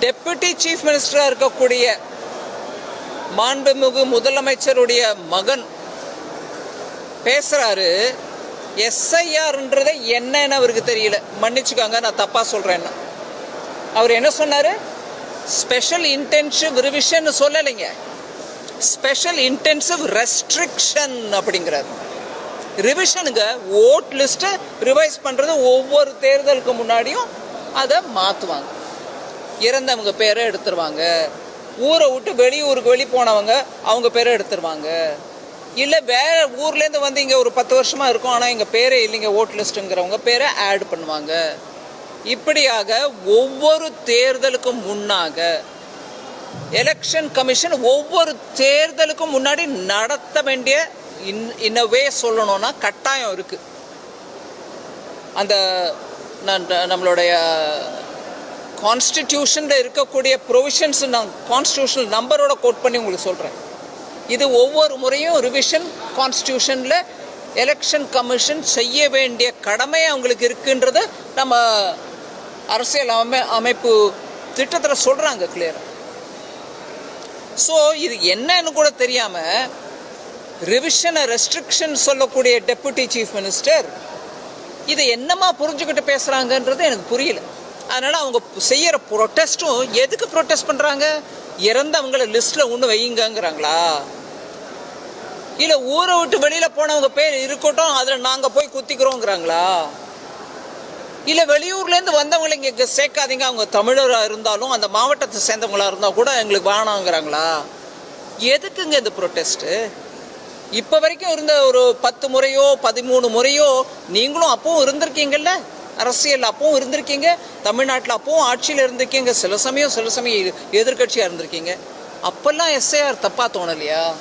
Deputy chief மினிஸ்டராக இருக்கக்கூடிய மாண்புமிகு முதலமைச்சருடைய மகன் பேசுறாரு. எஸ்ஐஆர்ன்றது என்னன்னு அவருக்கு தெரியல. மன்னிச்சுக்காங்க நான் தப்பா சொல்றேன்னா. அவர் என்ன சொன்னாரு? ஸ்பெஷல் இன்டென்சிவ் ரிவிஷன் சொல்லலைங்க. ஸ்பெஷல் இன்டென்சிவ் ரெஸ்ட்ரிக்ஷன் அப்படிங்கிறார். ரிவிஷனுங்க ஓட் லிஸ்ட்டை ரிவைஸ் பண்ணுறது ஒவ்வொரு தேர்தலுக்கு முன்னாடியும் அதை மாற்றுவாங்க இறந்தவங்க பேரை எடுத்துருவாங்க. ஊரை விட்டு வெளியூருக்கு வெளி போனவங்க அவங்க பேரை எடுத்துருவாங்க. இல்லை வேற ஊர்லேருந்து வந்து இங்கே ஒரு பத்து வருஷமாக இருக்கும் ஆனால் எங்கள் பேரே இல்லைங்க ஓட் லிஸ்ட்டுங்கிறவங்க பேரை ஆட் பண்ணுவாங்க. இப்படியாக ஒவ்வொரு தேர்தலுக்கும் முன்னாக எலெக்ஷன் கமிஷன் ஒவ்வொரு தேர்தலுக்கும் முன்னாடி நடத்த வேண்டிய இன் இன்னவே சொல்லணும்னா கட்டாயம் இருக்குது அந்த நான் நம்மளுடைய கான்ஸ்டிடியூஷனில் இருக்கக்கூடிய ப்ரொவிஷன்ஸ் நான் கான்ஸ்டியூஷனல் நம்பரோட கோட் பண்ணி உங்களுக்கு சொல்கிறேன் இது ஒவ்வொரு முறையும் ரிவிஷன் கான்ஸ்டியூஷனில் எலெக்ஷன் கமிஷன் செய்ய வேண்டிய கடமை அவங்களுக்கு இருக்குன்றத நம்ம அரசியல் அமை அமைப்பு திட்டத்தில் சொல்கிறாங்க கிளியர் ஸோ இது என்னன்னு கூட தெரியாமல் ரிவிஷனை ரெஸ்ட்ரிக்ஷன் சொல்லக்கூடிய டெப்புட்டி சீஃப் மினிஸ்டர் இதை என்னமா புரிஞ்சுக்கிட்டு பேசுகிறாங்கன்றது எனக்கு புரியல. அதனால் அவங்க செய்கிற ப்ரொட்டஸ்ட்டும் எதுக்கு ப்ரொட்டஸ்ட் பண்ணுறாங்க இறந்தவங்கள லிஸ்ட்டில் ஒன்று வையுங்கங்கிறாங்களா? இல்லை ஊரை விட்டு வெளியில் போனவங்க பேர் இருக்கட்டும் அதில் நாங்கள் போய் குத்திக்கிறோங்கிறாங்களா? இல்லை வெளியூர்லேருந்து வந்தவங்களை இங்கே சேர்க்காதீங்க அவங்க தமிழராக இருந்தாலும் அந்த மாவட்டத்தை சேர்ந்தவங்களாக இருந்தால் கூட எங்களுக்கு வேணாங்கிறாங்களா? எதுக்குங்க இந்த ப்ரொட்டஸ்ட்டு இப்போ வரைக்கும் இருந்த ஒரு பத்து முறையோ பதிமூணு முறையோ நீங்களும் அப்பவும் இருந்திருக்கீங்கல்ல? அரசியல் அப்பவும் இருந்திருக்கீங்க தமிழ்நாட்டில் அப்பவும் ஆட்சியில் இருந்திருக்கீங்க சில சமயம் சில சமயம் எதிர்கட்சியாக இருந்திருக்கீங்க. அப்பெல்லாம் எஸ்ஐஆர் தப்பாக தோணலையா?